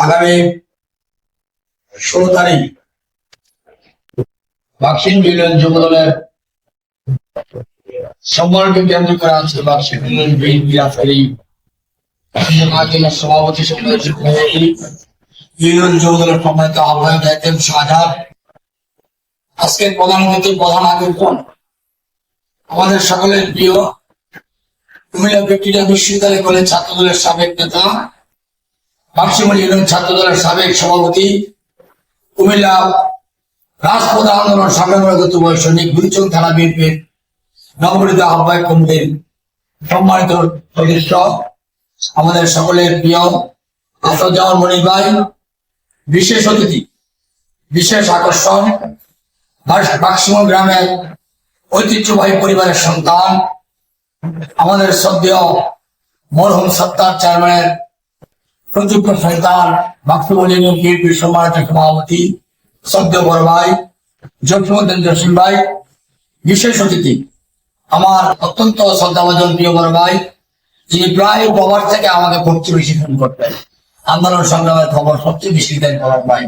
আগামী ষোলো তারিখ বাক্সিন ইউনিয়ন যুব দলের সম্মানকে কেন্দ্র করে আছে আজকের এই সভাপতি সম্মানিত আহ্বায়ক একজন শাহজাহান আজকের প্রধান অতিথি, প্রধান আকর্ষণ। আমাদের সকলের প্রিয় কুমিল্লা ভিক্টোরিয়া বিশ্ববিদ্যালয় কলেজ ছাত্র দলের সাবেক নেতা বাক্সিমল ইউনিয়ন ছাত্র দলের সাবেক সভাপতি কুমিল্লা রাজপথ আন্দোলন সংগ্রামগত সৈনিক গুরুচং থানা বিএনপির নবগঠিত আহ্বায়ক কমিটির সম্মানিত সদস্য, আমাদের সকলের প্রিয় আসাদুজ্জামান মনির ভাই, বিশেষ অতিথি, বিশেষ আকর্ষণ বাক্সিমল গ্রামের ঐতিহ্যবাহী পরিবারের সন্তান, আমাদের সদ্য মরহুম সত্তার চেয়ারম্যানের প্রযুক্ত বাক্সিমল ইউনিয়ন বিএনপির সম্মানিত সভাপতি শ্রদ্ধেয় বড় ভাই জসীমুদ্দিন জসিম ভাই, বিশেষ অতিথি, আমার অত্যন্ত শ্রদ্ধাভাজন প্রিয় বড় ভাই, যিনি প্রায় কভার থেকে আমাকে সবচেয়ে বেশি ফোন করতেন। আন্দোলন সংগ্রামের খবর সবচেয়ে বেশি দেন পলাশ ভাই।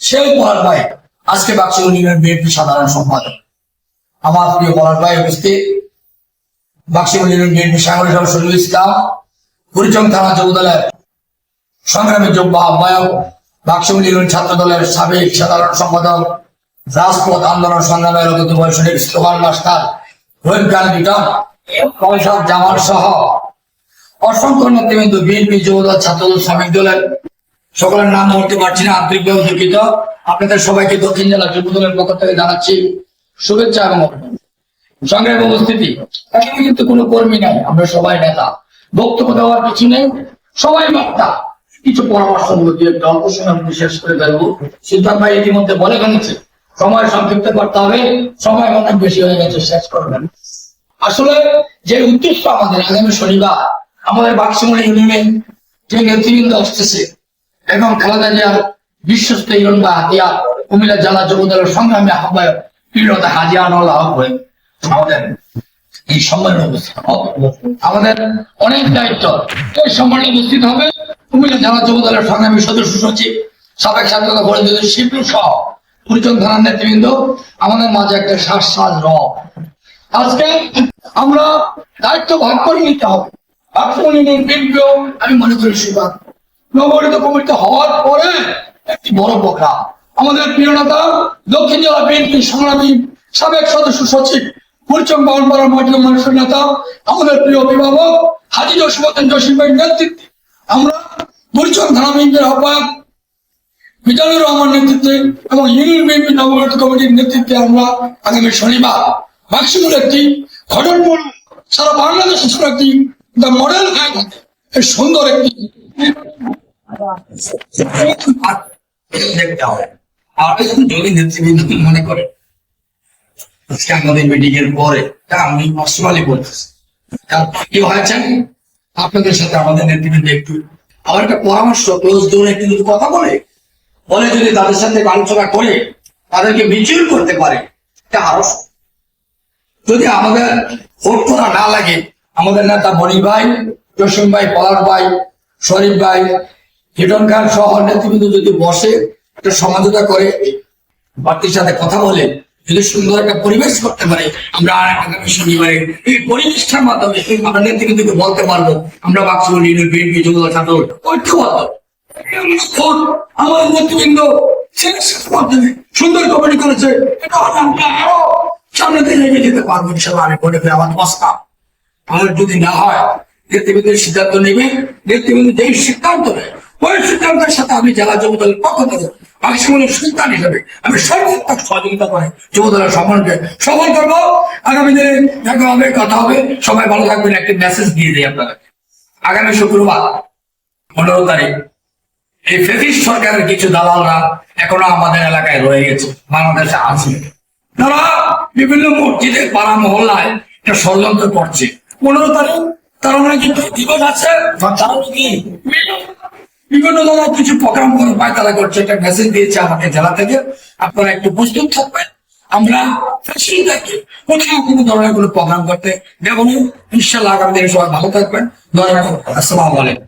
সেই পলাশ ভাই, আজকে বাক্সি ইউনিয়ন বিএনপি সাধারণ সম্পাদক। আমার প্রিয় পলাশ ভাই উপস্থিত। বাক্সি ইউনিয়ন বিএনপি সাংগঠনিক শরীফ ইসলাম কুড়িচং থানা দলের সংগ্রামী যোগ্য আহ্বায়ক বাক্সি ইউনিয়ন ছাত্র দলের সাবেক সাধারণ সম্পাদক, রাজপথ আন্দোলন সংগ্রামের অগত বয়সের স্লোগান মাস্টার রোহিত গান লিটন কৌশল সহ অসংখ্য নেতৃবৃন্দ, বিএনপি যুবদল, ছাত্রদল শ্রমিক দলের সকলের নাম বলতে পারছি না আন্তরিকভাবে দুঃখিত। আপনাদের সবাইকে দক্ষিণ জেলা যুব দলের পক্ষ থেকে জানাচ্ছি শুভেচ্ছা এবং অভিনন্দন। সংগ্রামে উপস্থিতি, এখানে কিন্তু কোনো কর্মী নাই, আমরা সবাই নেতা। বক্তব্য দেওয়ার কিছু নেই, সবাই বক্তা। কিছু পরামর্শগুলো দিয়ে একটু অল্প সময় আমি শেষ করে ফেলব। সিদ্ধান্ত ভাই ইতিমধ্যে বলে ফেলেছে, সময় সংক্ষিপ্ত করতে হবে, সময় অনেক বেশি হয়ে গেছে, শেষ করবেন আসলে যে উদ্দেশ্য আমাদের, আগামী শনিবার আমাদের বাক্সিমণি ইউনিয়নে যে নেতৃবৃন্দ আসতেছে, এবং খালেদা জিয়ার বিশ্বস্ত ইউনিয়ন বা হাতিয়া, কুমিল্লা জেলা যুব দলের সংগ্রামী আহ্বায়ক প্রিয়তা হাজিয়া আনোয়ার হয়ে আমাদের এই। আমাদের অনেক দায়িত্ব। এই উপস্থিত হবে কুমিল্লা জেলা সংগ্রামী সদস্য সচিব, সাবেক শিল্পী সহ থানার নেতৃবৃন্দ, আমাদের মাঝে একটা রব। আজকে আমরা দায়িত্ব ভাগ করে নিতে হবে। বাক্সমণি বিএনপিও আমি মনে করি সুবাদ। নবগঠিত কমিটি হওয়ার পরে একটি বড় প্রোগ্রাম। আমাদের প্রিয় নেতা, দক্ষিণ জেলা বিএনপি সংগ্রামী সাবেক সদস্য সচিব কুলচং বাউনপাড়া মহিলা মানুষের নেতা, আমাদের প্রিয় অভিভাবক, হাজি জসীমুদ্দিন জসিম ভাইয়ের নেতৃত্বে আমরা থানা বিএনপির আহ্বায়ক মিজানুর রহমান নেতৃত্বে এবং ইউনিয়ন বিএনপি নবগঠিত কমিটির নেতৃত্বে আমরা আগামী শনিবার ম্যাক্সিমাম একটি ঘটনমূল সারা বাংলাদেশ একটি দ্য মডেল এই সুন্দর একটি দেখতে হবে। আর যদি নেতৃবৃন্দ মনে করে। আজকে আমাদের মিটিং এর পরে তা আমি পার্সোনালি বলতেছি। কি হয়েছে আপনাদের সাথে আমাদের নেতৃবৃন্দ একটু আমার একটা পরামর্শ ক্লোজ ডোরে একটু যদি কথা বলে বলে যদি তাদের সাথে আলোচনা করে, তাদেরকে মিচিউর করতে পারে এটা আরও যদি আমাদের ভোট করা না লাগে, আমাদের নেতা মণি ভাই, জসিম ভাই, পলাশ ভাই, শরীফ ভাই হিটন খান সহ নেতৃবৃন্দ যদি বসে একটা সমঝোতা করে পার্টির সাথে কথা বলে যদি সুন্দর একটা পরিবেশ করতে পারে, আমরা আর আগামী শনিবারে এই পরিবেশটার মাধ্যমে আমরা নেতৃবৃন্দকে বলতে পারব, আমরা বাক্স ইউনিয়ন বিএনপি যুব ছাত্র ঐক্যবদ্ধ। নেতৃবৃন্দ সুন্দর করেছে। এটা সামনে এগিয়ে যেতে পারব ইনশাল্লাহ আমি মনে করি আমার প্রস্তাব। আমার যদি না হয় নেতৃবৃন্দের সিদ্ধান্ত নেবে, নেতৃবৃন্দ যেই সিদ্ধান্ত নেয় সাথে আমি জেলা পক্ষ থেকে সন্তান হিসেবে আমি সর্বোত্তম সহযোগিতা করে সম্মানকে সফল করব। আগামী দিনে দেখা হবে, কথা হবে। সবাই ভালো থাকবেন। একটি মেসেজ দিয়ে দিই আগামী শুক্রবার, পনেরো তারিখ, এই ফেসিস সরকারের কিছু দালালরা এখনও আমাদের এলাকায় রয়ে গেছে, বাংলাদেশে আছে। তারা বিভিন্ন মসজিদে, পাড়া মহল্লায় একটা ষড়যন্ত্র করছে। পনেরো তারিখ, তারা নাকি দিবস আছে। তারা নাকি বিভিন্ন ধরনের কিছু প্রোগ্রাম করে পায়তারা করছে, একটা মেসেজ দিয়েছে আমাকে জেলা থেকে। আপনারা একটু প্রস্তুত থাকবেন। আমরা ফ্যাসিলিটাকে কোথাও কোনো ধরনের কোনো প্রোগ্রাম করতে দেবো ইনশাল্লাহ আগামী দিনে সবাই ভালো থাকবেন। ধন্যবাদ। আসসালামু আলাইকুম।